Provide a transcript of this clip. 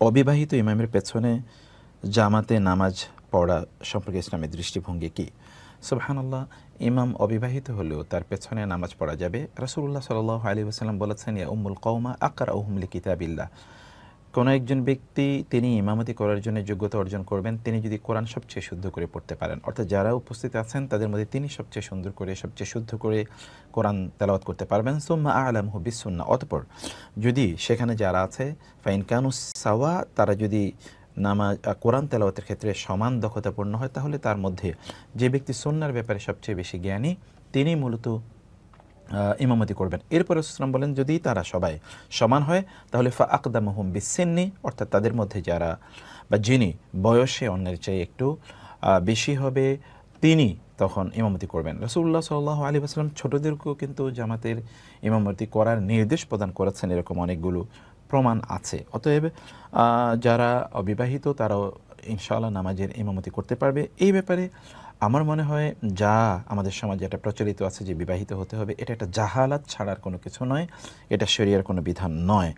অবিবাহিত ইমামের পেছনে জামাতে নামাজ পড়া সম্পর্কে ইসলামের দৃষ্টিভঙ্গি কি? সুবাহানাল্লাহ, ইমাম অবিবাহিত হলেও তার পেছনে নামাজ পড়া যাবে। রসুল্লাহ সাল আলী ওয়াসাল্লাম বলেছেন, ইয়া কৌমা আকার হুম লিকিতাবিল্লাহ। কোনো একজন ব্যক্তি তিনি ইমামতি করার জন্য যোগ্যতা অর্জন করবেন, তিনি যদি কোরআন সবচেয়ে শুদ্ধ করে পড়তে পারেন। অর্থাৎ যারা উপস্থিত আছেন, তাদের মধ্যে তিনি সবচেয়ে সুন্দর করে, সবচেয়ে শুদ্ধ করে কোরআন তেলাওয়াত করতে পারবেন। সোম্মা আলাম বিসুন্না অতপর যদি সেখানে যারা আছে, ফাইন কানু সাওয়া, তারা যদি নামাজ কোরআন তেলাওয়াতের ক্ষেত্রে সমান দক্ষতাপূর্ণ হয়, তাহলে তার মধ্যে যে ব্যক্তি সন্ন্যার ব্যাপারে সবচেয়ে বেশি জ্ঞানী, তিনি মূলত ইমামতি করবেন। এরপরে ইসলাম বলেন, যদি তারা সবাই সমান হয়, তাহলে ফা আকদামহুম বিসেন্নি, অর্থাৎ তাদের মধ্যে যারা বা যিনি বয়সে অন্যের চেয়ে একটু বেশি হবে, তিনি তখন ইমামতি করবেন। রসুল্লাহ সাল্লাহ আলী আসলাম ছোটদেরকেও কিন্তু জামাতের ইমামতি করার নির্দেশ প্রদান করেছেন, এরকম অনেকগুলো প্রমাণ আছে। অতএব যারা অবিবাহিত, তারাও ইনশাআল্লাহ নামাজের ইমামতি করতে পারবে। এই ব্যাপারে আমার মনে হয় যা আমাদের সমাজে একটা প্রচলিত আছে যে বিবাহিত হতে হবে, এটা একটা জাহালাত ছাড়ার কোনো কিছু নয়, এটা শরিয়ার কোনো বিধান নয়।